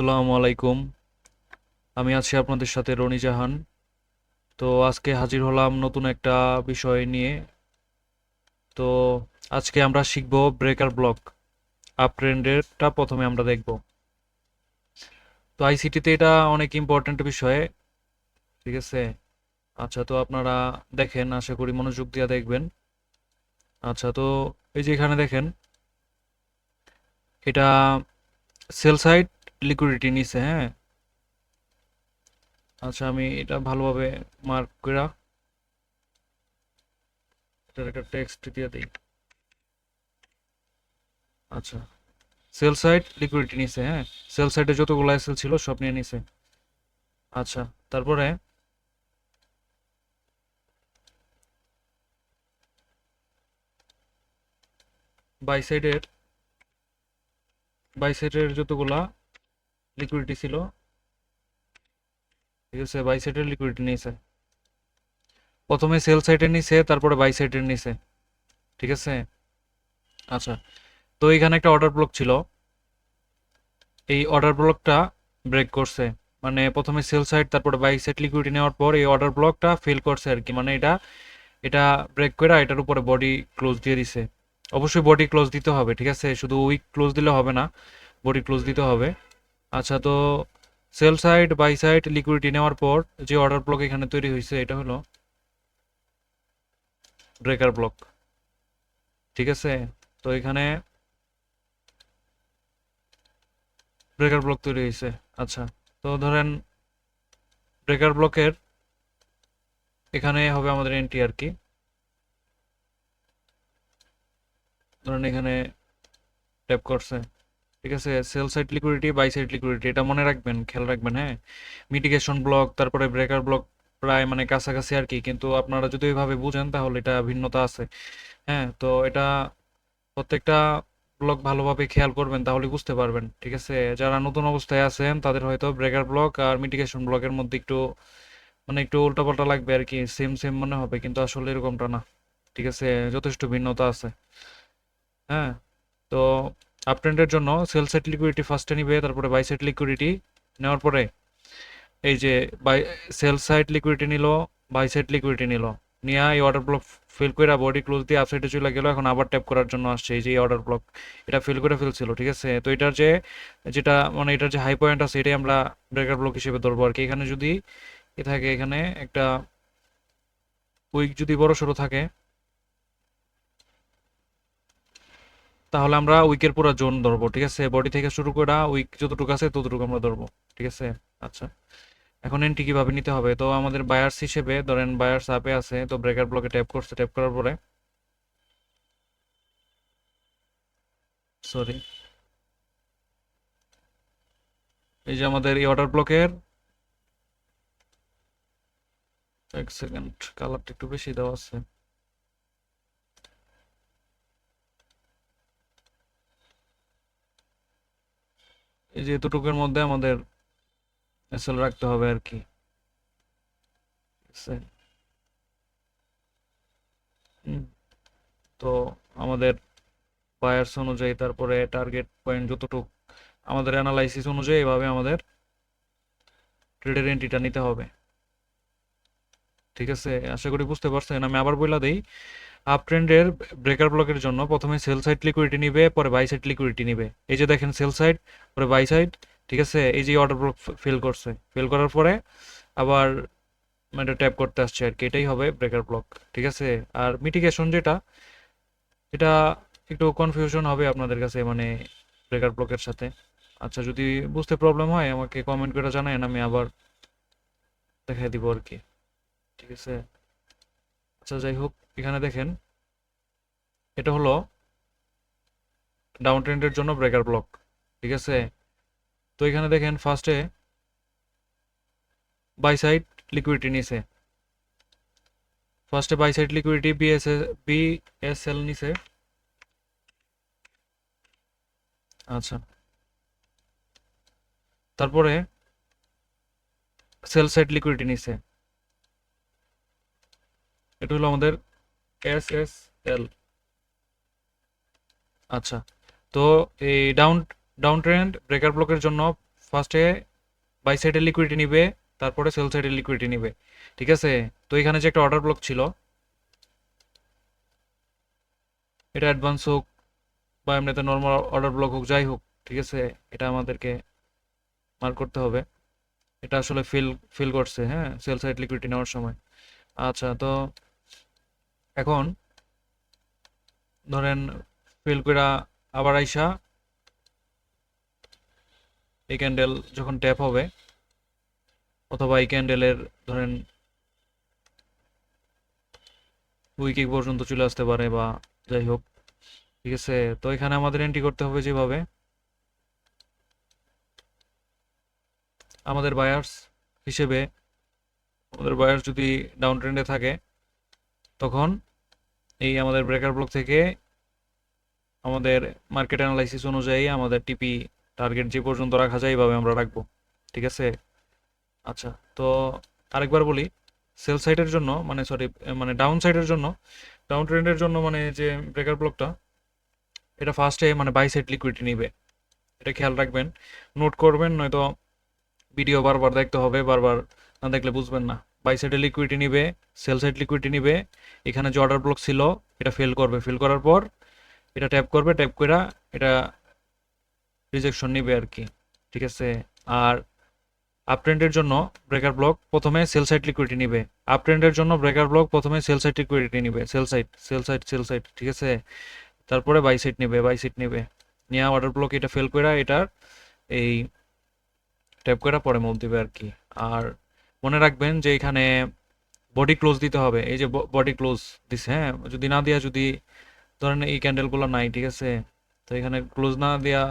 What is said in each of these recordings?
আসসালামু আলাইকুম। আমি আছি আপনাদের সাথে রনি জাহান। তো আজকে হাজির হলাম নতুন একটা বিষয় নিয়ে। তো আজকে আমরা শিখব ব্রেকার ব্লক। আপ ট্রেন্ডেরটা প্রথমে আমরা দেখব। তো আইসিটিতে এটা অনেক ইম্পর্ট্যান্ট বিষয়। ঠিক আছে? আচ্ছা তো আপনারা দেখেন, আশা করি মনোযোগ দিয়ে দেখবেন। আচ্ছা তো এই যে এখানে দেখেন, এটা সেল সাইড লিকুইডিটি নিছে হ্যাঁ? আচ্ছা আমি এটা ভালোভাবে মার্ক করে এটার একটা টেক্সট দিয়ে দিই। আচ্ছা সেল সাইড লিকুইডিটি নিছে হ্যাঁ? সেল সাইডে যতগুলো এসএল ছিল, সব নিয়ে নিছে। আচ্ছা তারপরে? বাই সাইডের বাই সাইডের যতগুলা লিকুইডিটি ছিল। ঠিক আছে বাই সাইডের লিকুইডিটি নিয়েছে। প্রথমে সেল সাইডের নিছে, তারপরে বাই সাইডের নিছে। ঠিক আছে? আচ্ছা তো এখানে একটা অর্ডার ব্লক ছিল। এই অর্ডার ব্লকটা ব্রেক করছে। মানে প্রথমে সেল সাইড তারপরে বাই সাইড লিকুইডিটি নেওয়ার পর এই অর্ডার ব্লকটা ফেল করছে আর কি। মানে এটা এটা ব্রেক করে এটার উপরে বডি ক্লোজ দিয়ে দিছে। অবশ্যই বডি ক্লোজ দিতে হবে, ঠিক আছে? শুধু উইক ক্লোজ দিলে হবে না বডি ক্লোজ দিতে হবে। আচ্ছা তো sell side buy side liquidity নেওয়ার পর যে অর্ডার ব্লক এখানে তৈরি হয়েছে, এটা হলো ব্রেকার ব্লক ঠিক আছে? তো এখানে ব্রেকার ব্লক তৈরি হয়েছে। আচ্ছা তো ধরেন ব্রেকার ব্লকের এখানে হবে আমাদের এন্ট্রি আর কি। ধরেন এখানে ট্যাপ করছে। ঠিক আছে sell side liquidity buy side liquidity এটা মনে রাখবেন, খেয়াল রাখবেন হ্যাঁ? মিটিগেশন ব্লক তারপরে ব্রেকার ব্লক প্রায় মানে কাছাকাছি আর কি, কিন্তু আপনারা যদি ওইভাবে বুঝেন তাহলে এটা ভিন্নতা আছে হ্যাঁ? তো এটা প্রত্যেকটা ব্লক ভালোভাবে খেয়াল করবেন তাহলে বুঝতে পারবেন, ঠিক আছে? যারা নতুন অবস্থায় আছেন তাদের হয়তো ব্রেকার ব্লক আর মিটিগেশন ব্লকের মধ্যে একটু মানে একটু উল্টাপাল্টা লাগবে আর কি সেম সেম মনে হবে, কিন্তু আসলে এরকমটা না, ঠিক আছে? যথেষ্ট ভিন্নতা আছে হ্যাঁ? তো আপট্রেন্ডের জন্য সেল সাইড লিকুইডিটি ফার্স্টে নিবে, তারপরে বাই সাইড লিকুইডিটি নেওয়ার পরে এই যে বাই সেল সাইড লিকুইডিটি নিল বাই সাইড লিকুইডিটি নিল। নিয়ে এই অর্ডার ব্লক ফিল করে বডি ক্লোজ দিয়ে আপসাইডে চলে গেল, এখন আবার ট্যাপ করার জন্য আসছে এই যে অর্ডার ব্লক এটা ফিল করে ফেলছিল, ঠিক আছে? তো এটার যে, যেটা মানে এটার যে হাই পয়েন্ট আছে, এটাই আমরা ব্রেকার ব্লক হিসেবে ধরবো আর কি। এখানে যদি এ থাকে, এখানে একটা উইক যদি বড় সড়ো থাকে তাহলে আমরা উইকের পুরো জোন ধরবো, ঠিক আছে? বডি থেকে শুরু করে উইক যতটুকু আছে ততটুকু আমরা ধরবো, ঠিক আছে? আচ্ছা। এখন এন্ট্রি কীভাবে নিতে হবে? তো আমাদের বায়ার্স হিসেবে, ধরেন বায়ার্স আপে আছে, তো ব্রেকার ব্লকে ট্যাপ করছে ট্যাপ করার পরে সরি এই যে আমাদের এই অর্ডার ব্লকের এক সেকেন্ড কালারটা একটু বেশি দেওয়া আছে। এই যে এতটুকুর মধ্যে আমাদের এসএল রাখতে হবে আর কি। তো আমাদের বায়ার্স অনুযায়ী তারপরে টার্গেট পয়েন্ট যতটুক, আমাদের অ্যানালাইসিস অনুযায়ী এভাবে আমাদের ট্রেডের এন্ট্রিটা নিতে হবে। ঠিক আছে? আশা করি বুঝতে পারছেন। আমি আবার বইলা দেই আপ ট্রেন্ডের ব্রেকার ব্লকের জন্য প্রথমে সেল সাইড লিকুইডিটি নিবে, পরে বাই সাইড লিকুইডিটি নিবে। এই যে দেখেন সেল সাইড পরে বাই সাইড ঠিক আছে? এই যে অর্ডার ব্লক ফেল করছে। ফেল করার পরে আবার এটা ট্যাপ করতে আসছে আর কি। এটাই হবে ব্রেকার ব্লক ঠিক আছে? আর মিটিগেশন যেটা, এটা একটু কনফিউশন হবে আপনাদের কাছে মানে ব্রেকার ব্লকের সাথে। আচ্ছা যদি বুঝতে প্রবলেম হয়, আমাকে কমেন্ট করে জানান আমি আবার দেখাই দিব আর কি। ঠিক আছে? আচ্ছা যাই হোক, এখানে দেখেন, এটা হলো ডাউন ট্রেন্ডের জন্য ব্রেকার ব্লক ঠিক আছে? তো এখানে দেখেন ফার্স্টে বাই সাইড লিকুইডিটি নিছে। ফার্স্টে buy side liquidity BS BSL নিছে। আচ্ছা। তারপরে সেল সাইড লিকুইডিটি নিছে। এটা হলো আমাদের এস এস এল আচ্ছা তো এই ডাউন ডাউন ট্রেন্ড ব্রেকার ব্লকের জন্য ফার্স্টে বাই সাইডের লিকুইডিটি নিবে, তারপরে সেল সাইডের লিকুইডিটি নিবে, ঠিক আছে? তো এখানে যে একটা অর্ডার ব্লক ছিল, এটা অ্যাডভান্স হোক বা এমনিতে নর্মাল অর্ডার ব্লক হোক, যাই হোক, ঠিক আছে? এটা আমাদেরকে মার্ক করতে হবে। এটা আসলে ফিল ফিল করছে হ্যাঁ? সেল সাইড লিকুইডিটি নেওয়ার সময়। আচ্ছা তো এখন ধরেন ফিল করে আবার আইসা এই ক্যান্ডেল যখন ট্যাপ হবে, অথবা এই ক্যান্ডেলের ধরেন উইকে পর্যন্ত চলে আসতে পারে বা যাই হোক, ঠিক আছে? তো এখানে আমাদের এন্ট্রি করতে হবে যেভাবে। আমাদের বায়ার্স হিসেবে, আমাদের বায়ার্স যদি ডাউন ট্রেন্ডে থাকে, তখন এই আমাদের ব্রেকার ব্লক থেকে আমাদের মার্কেট অ্যানালাইসিস অনুযায়ী আমাদের টিপি টার্গেট যে পর্যন্ত রাখা যায় এইভাবে আমরা রাখব, ঠিক আছে? আচ্ছা তো আরেকবার বলি সেল সাইডের জন্য মানে সরি মানে ডাউন সাইডের জন্য ডাউন ট্রেন্ডের জন্য মানে যে ব্রেকার ব্লকটা এটা ফার্স্টে মানে বাই সাইড লিকুইডিটি নিবে। এটা খেয়াল রাখবেন নোট করবেন, নয়তো ভিডিও বারবার দেখতে হবে, বারবার না দেখলে বুঝবেন না। বাই সাইডে লিকুইডিটি নিবে সেল সাইড লিকুইডিটি নিবে। এখানে যে অর্ডার ব্লক ছিল, এটা ফেল করবে। ফেল করার পর এটা ট্যাপ করবে ট্যাপ করে এটা রিজেকশন নিবে আর কি ঠিক আছে? আর আপ ট্রেন্ডের জন্য ব্রেকার ব্লক প্রথমে সেল সাইড লিকুইডিটি নিবে। আপ ট্রেন্ডের জন্য ব্রেকার ব্লক প্রথমে সেল সাইড লিকুইডিটি নিবে। Sell side sell side sell side ঠিক আছে? তারপরে বাই সাইড নেবে বাই সাইড নেবে। নিয়ে অর্ডার ব্লক এটা ফেল করে এটার এই ট্যাপ করে পরে মুভ দিবে আর কি আর মনে রাখবেন যে এখানে বডি ক্লোজ দিতে হবে। এই যে বডি ক্লোজ দিছে হ্যাঁ? যদি না দেওয়া যদি ধরেন এই ক্যান্ডেলগুলো নাই, ঠিক আছে? তো এখানে ক্লোজ না দেওয়া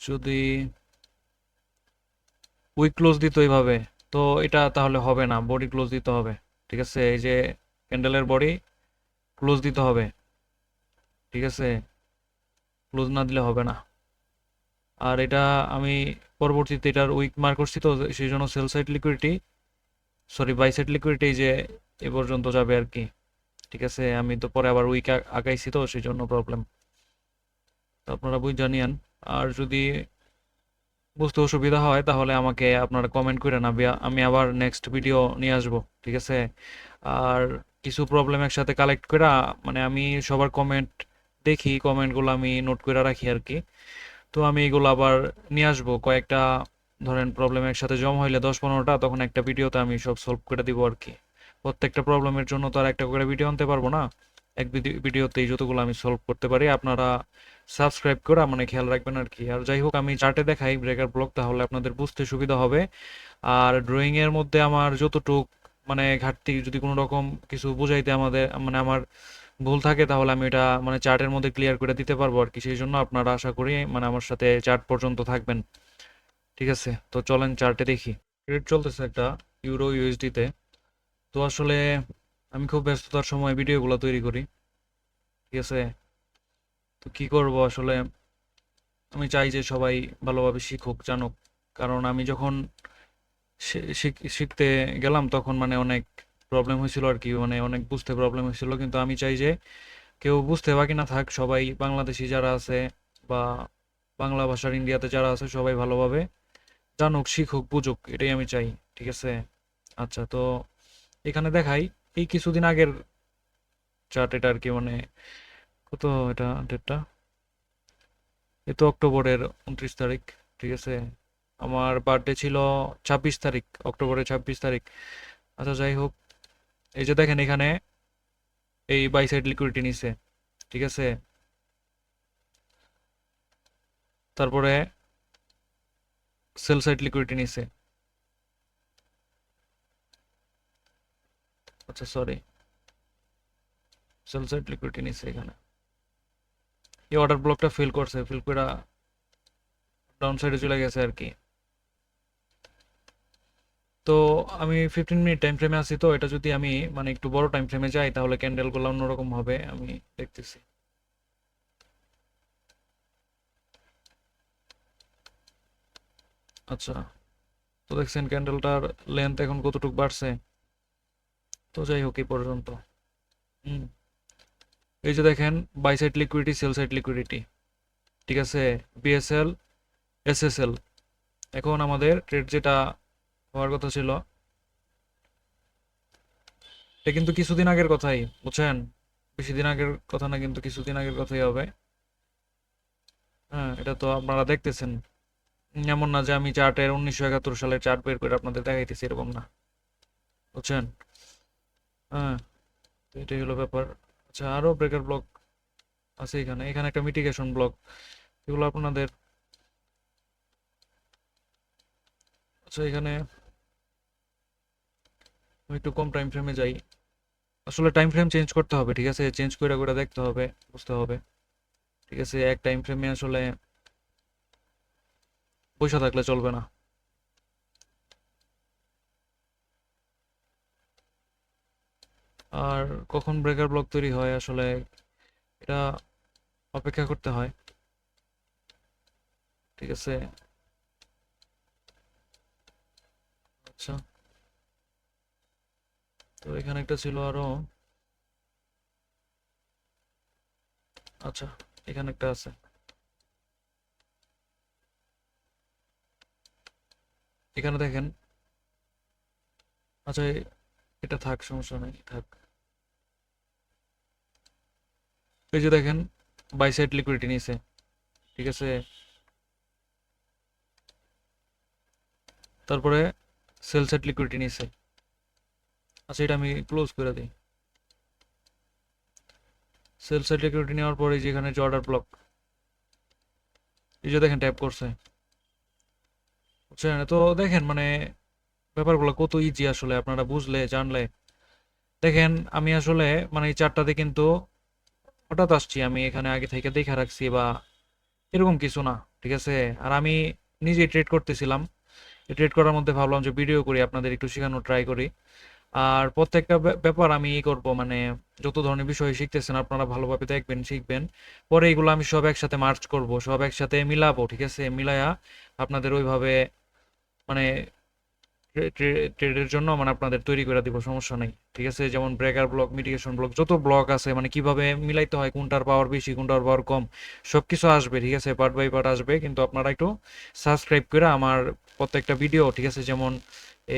যদি উইক ক্লোজ দিত এইভাবে, তো এটা তাহলে হবে না। বডি ক্লোজ দিতে হবে, ঠিক আছে? এই যে ক্যান্ডেলের বডি ক্লোজ দিতে হবে, ঠিক আছে? ক্লোজ না দিলে হবে না। আর এটা আমি পরবর্তীতে এটার উইক মার্ক করছি তো, সেই জন্য sell side liquidity sorry buy side liquidity যে এ পর্যন্ত যাবে আর কি। ঠিক আছে, আমি তো পরে আবার উইক আঁকাইছি তো, সেই জন্য প্রবলেম তো আপনারা বুঝ জানিয়ান আর যদি বুঝতে অসুবিধা হয়, তাহলে আমাকে আপনারা কমেন্ট করে না আমি আবার নেক্সট ভিডিও নিয়ে আসব, ঠিক আছে? আর কিছু প্রবলেম একসাথে কালেক্ট করে মানে আমি সবার কমেন্ট দেখি কমেন্টগুলো আমি নোট করে রাখি আর কি। তো আমি এগুলো আবার নিয়ে আসব। কয়েকটা, ধরেন প্রবলেম একসাথে জমা হইলে দশ পনেরোটা, তখন একটা ভিডিওতে আমি সব সলভ করে দিব আর কি। প্রত্যেকটা প্রবলেমের জন্য তো আর একটা করে ভিডিও আনতে পারব না। এক ভিডিওতেই যতগুলো আমি সলভ করতে পারি, আপনারা সাবস্ক্রাইব করে মানে খেয়াল রাখবেন আর কি। আর যাই হোক, আমি চার্টে দেখাই ব্রেকার ব্লক তাহলে আপনাদের বুঝতে সুবিধা হবে। আর ড্রয়িংয়ের মধ্যে আমার যতটুক মানে ঘাটতি, যদি কোনো রকম কিছু বুঝাইতে আমাদের মানে আমার ভুল থাকে, তাহলে আমি এটা মানে চার্টের মধ্যে ক্লিয়ার করে দিতে পারব আর কি। সেই জন্য আপনারা আশা করি মানে আমার সাথে চার্ট পর্যন্ত থাকবেন। ঠিক আছে? তো চলেন চার্টে দেখি। ট্রেড চলতেছে একটা ইউরো ইউএসডিতে তো। আসলে আমি খুব ব্যস্ততার সময় ভিডিওগুলো তৈরি করি। ঠিক আছে? তো কি করব আসলে? আমি চাই যে সবাই ভালোভাবে শিখুক, জানুক। কারণ আমি যখন শিখতে গেলাম তখন মানে অনেক প্রবলেম হয়েছিল আর কি মানে অনেক বুঝতে প্রবলেম হয়েছিল। কিন্তু আমি চাই যে কেউ বুঝতে বাকি না থাক, সবাই বাংলাদেশি যারা আছে বা বাংলা ভাষার ইন্ডিয়াতে যারা আছে সবাই ভালোভাবে জানুক, শিখুক, বুঝুক, এটাই আমি চাই, ঠিক আছে? আচ্ছা তো এখানে দেখাই, এই কিছুদিন আগের চার্ট এটা আর কি মানে কত এটা ডেটটা এ তো অক্টোবরের উনত্রিশ তারিখ, ঠিক আছে? আমার বার্থডে ছিল ছাব্বিশ তারিখ, অক্টোবরের ছাব্বিশ তারিখ। আচ্ছা যাই হোক এই যে দেখেন এখানে এই বাই সাইড লিকুইডিটি নিছে, ঠিক আছে? তারপরে সেল সাইড লিকুইডিটি নিছে। আচ্ছা সরি সেল সাইড লিকুইডিটি নিছে এখানে। এই অর্ডার ব্লকটা ফিল করছে ফিল করে ডাউন সাইডে চলে গেছে আর কি। তো আমি ফিফটিন মিনিট টাইম ফ্রেমে আছি তো, এটা যদি আমি মানে একটু বড় টাইম ফ্রেমে যাই, তাহলে ক্যান্ডেলগুলো অন্যরকম হবে, আমি দেখতেছি। আচ্ছা তো দেখছেন ক্যান্ডেলটার লেন্থ এখন কতটুকু বাড়ছে? তো যাই হোক, এই পর্যন্ত। হুম, এই যে দেখেন buy side liquidity sell side liquidity ঠিক আছে? বিএসএল এসএসএল এখন আমাদের ট্রেড যেটা হওয়ার কথা ছিল। এটা কিন্তু কিছুদিন আগের কথাই, বুঝছেন? বেশি দিন আগের কথা না, কিন্তু কিছুদিন আগের কথাই হবে। হ্যাঁ এটা তো আপনারা দেখতেছেন। এমন না যে আমি চার্টের উনিশশো একাত্তর সালের চার্ট বের করে আপনাদের দেখাইতেছি, এরকম না। বুঝছেন? হ্যাঁ এটাই হলো ব্যাপার। আচ্ছা আরও ব্রেকার ব্লক আছে এখানে। এখানে একটা মিটিগেশন ব্লক এগুলো আপনাদের আচ্ছা এখানে আমি একটু কম টাইম ফ্রেমে যাই। আসলে টাইম ফ্রেম চেঞ্জ করতে হবে, ঠিক আছে? চেঞ্জ করে করে দেখতে হবে, বুঝতে হবে। ঠিক আছে? এক টাইম ফ্রেমে আসলে পয়সা থাকলে চলবে না। আর কখন ব্রেকার ব্লক তৈরি হয় আসলে এটা অপেক্ষা করতে হয়। ঠিক আছে? আচ্ছা। তো এখানে একটা ছিল আরও। আচ্ছা এখানে একটা আছে। এখানে দেখেন। আচ্ছা এটা থাক, সমস্যা নেই, থাক। এই যে দেখেন বাই সাইড লিকুইডিটি নিয়েছে, ঠিক আছে? তারপরে সেল সাইড লিকুইডিটি নিছে আচ্ছা এটা আমি ক্লোজ করে দিই। সেল সাইড লিকুইডিটি নেওয়ার পরে যে অর্ডার ব্লক এই যে দেখেন ট্যাপ করছে। বুঝছেন? তো দেখেন মানে ব্যাপারগুলো কত ইজি আসলে, আপনারা বুঝলে, জানলে। দেখেন, আমি আসলে মানে এই চারটাতে কিন্তু হঠাৎ আসছি, আমি এখানে আগে থেকে দেখে রাখছি বা এরকম কিছু না, ঠিক আছে? আর আমি নিজেই ট্রেড করতেছিলাম। ট্রেড করার মধ্যে ভাবলাম যে ভিডিও করি, আপনাদের একটু শেখানো ট্রাই করি। আর প্রত্যেকটা ব্যা- ব্যাপার আমি ই করব মানে যত ধরনের বিষয় শিখতেছেন আপনারা ভালোভাবে দেখবেন, শিখবেন। পরে এগুলো আমি সব একসাথে মার্চ করব, সব একসাথে মিলাবো, ঠিক আছে? মিলায়া আপনাদের ওইভাবে মানে ট্রেডের জন্য মানে আপনাদের তৈরি করে দিব, সমস্যা নেই, ঠিক আছে? যেমন ব্রেকার ব্লক মিটিগেশন ব্লক যত ব্লক আছে মানে কীভাবে মিলাইতে হয়, কোনটার পাওয়ার বেশি, কোনটার পাওয়ার কম সব কিছু আসবে, ঠিক আছে? পার্ট বাই পার্ট আসবে, কিন্তু আপনারা একটু সাবস্ক্রাইব করে আমার প্রত্যেকটা ভিডিও ঠিক আছে? যেমন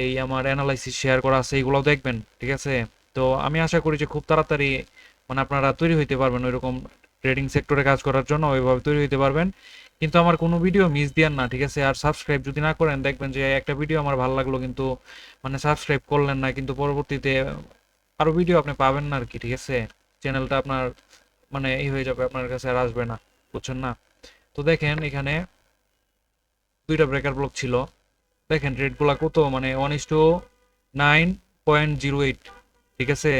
এই আমার অ্যানালাইসিস শেয়ার করা আছে এইগুলোও দেখবেন, ঠিক আছে? তো আমি আশা করি যে খুব তাড়াতাড়ি মানে আপনারা তৈরি হইতে পারবেন ওইরকম ট্রেডিং সেক্টরে কাজ করার জন্য, ওইভাবে তৈরি হইতে পারবেন। কিন্তু আমার কোনো ভিডিও মিস দিয়েন না, ঠিক আছে? আর সাবস্ক্রাইব যদি না করেন, দেখবেন যে একটা ভিডিও আমার ভালো লাগল, কিন্তু মানে সাবস্ক্রাইব করলেন না, কিন্তু পরবর্তীতে আরও ভিডিও আপনি পাবেন না আর কি ঠিক আছে? চ্যানেলটা আপনার মানে এই হয়ে যাবে, আপনার কাছে আর আসবে না, বুঝছেন না? তো দেখেন, এখানে দুইটা ব্রেকার ব্লক ছিল। দেখেন, রেটগুলা কত? মানে one is two nine point zero eight ঠিক আছে?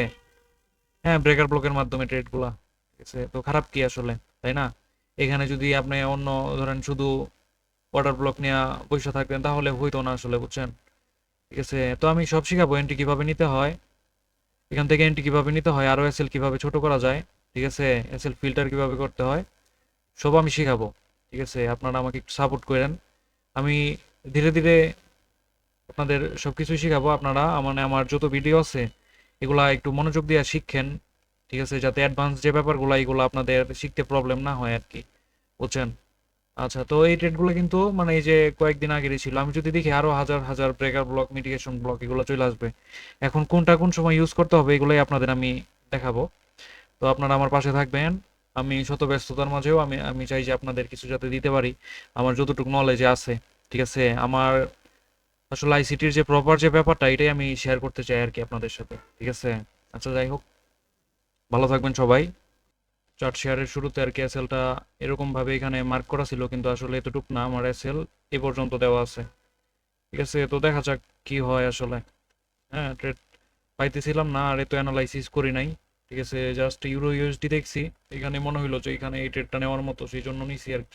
হ্যাঁ ব্রেকার ব্লকের মাধ্যমে ট্রেডগুলা ঠিক আছে? তো খারাপ কি আসলে, তাই না? এখানে যদি আপনি অন্য, ধরেন শুধু অর্ডার ব্লক নিয়ে পয়সা থাকতেন, তাহলে হইতো না আসলে, বুঝছেন? ঠিক আছে? তো আমি সব শিখাবো এন্ট্রি কীভাবে নিতে হয়, এখান থেকে এন্ট্রি কীভাবে নিতে হয়, আরও এসএল কীভাবে ছোট করা যায়, ঠিক আছে? এসএল ফিল্টার কীভাবে করতে হয়, সব আমি শিখাবো, ঠিক আছে? আপনারা আমাকে একটু সাপোর্ট করেন। আমি ধীরে ধীরে আপনাদের সব কিছুই শিখাবো। আপনারা মানে আমার যত ভিডিও আছে, এগুলা একটু মনোযোগ দিয়ে শিখেন, ঠিক আছে? যাতে অ্যাডভান্স যে ব্যাপারগুলো, এগুলো আপনাদের শিখতে প্রবলেম না হয় আর কি বুঝছেন? আচ্ছা তো এই ট্রেডগুলো কিন্তু মানে এই যে কয়েকদিন আগেরই ছিল। আমি যদি দেখি আরও হাজার হাজার ব্রেকার ব্লক মিটিগেশন ব্লক এগুলো চলে আসবে, এখন কোনটা কোন সময় ইউজ করতে হবে, এগুলোই আপনাদের আমি দেখাবো। তো আপনারা আমার পাশে থাকবেন। আমি শত ব্যস্ততার মাঝেও আমি আমি চাই যে আপনাদের কিছু যাতে দিতে পারি। আমার যতটুকু নলেজে আছে। ঠিক আছে? আমার আসলে আইসিটির যে প্রপার যে ব্যাপারটা, এটাই আমি শেয়ার করতে চাই আর কি আপনাদের সাথে, ঠিক আছে? আচ্ছা যাই হোক। ভালো থাকবেন সবাই। চার্ট শেয়ারের শুরুতে আর কি এসএলটা এরকম ভাবে এখানে মার্ক করা ছিল, কিন্তু আসলে এতটুক না, আমার এসএল এ পর্যন্ত দেওয়া আছে। ঠিক আছে? তো দেখা যাক কি হয় আসলে। হ্যাঁ ট্রেড পাইতেছিলাম না, আর এত অ্যানালাইসিস করি নাই। ঠিক আছে? জাস্ট ইউরো ইউএসডি দেখছি। এখানে মনে হইল যে এখানে এই ট্রেডটা নেওয়ার মতো, সেই জন্য নিছি আর কি।